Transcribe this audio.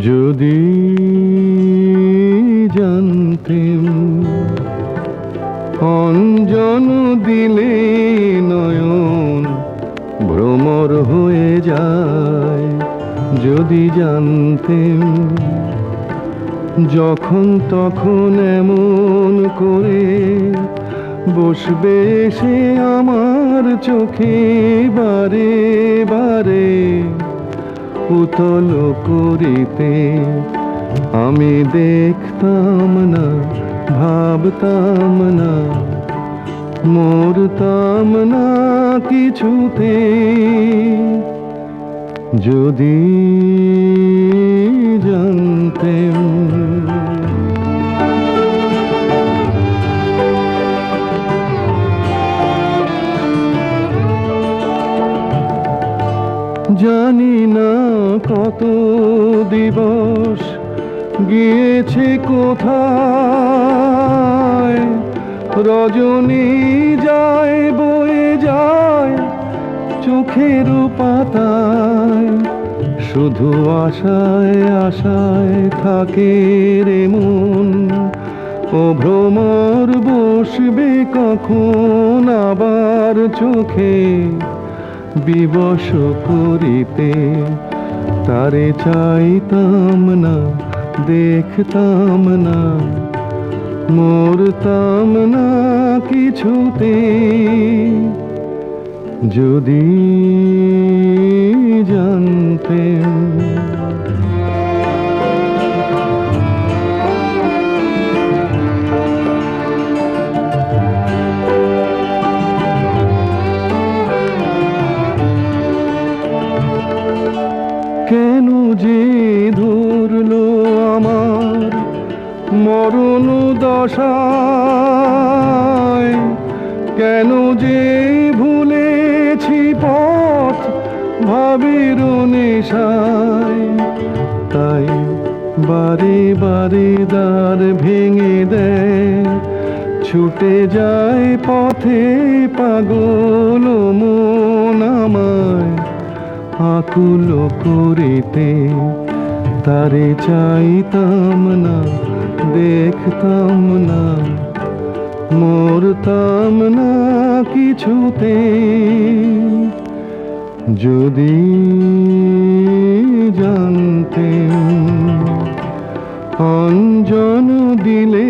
যদি জানতেম অঞ্জন দিলে নয়ন ভ্রমর হয়ে যায়। যদি জানতেম যখন তখন এমন করে বসবে সে আমার চোখে বারে বারে। উতল করিতে আমি দেখতাম না, ভাবতাম না, মরতাম না কিছুতে যদি জানি না কত দিবস গিয়েছে কোথায়। রজনী যায়, বয়ে যায়, চোখের পাতায়। শুধু আশায় আশায় থাকে রে মন। ও ভ্রমর বসবে কখন আবার চোখে? বিবশ করিতে তারে চাইতাম না দেখতাম না। মরতাম না কিছুতে। যদি জানতেম আমার মরণ দশায়। কেন যে ভুলেছি পথ ভাবির নেশায়। তাই বারে বারে দ্বার ভেঙে দেয়। ছুটে যায় পথে পাগল মন আমায়। আকুল করিতে তারে চাইতাম না দেখতাম না মরতাম না কিছুতে। যদি জানতে অঞ্জন দিলে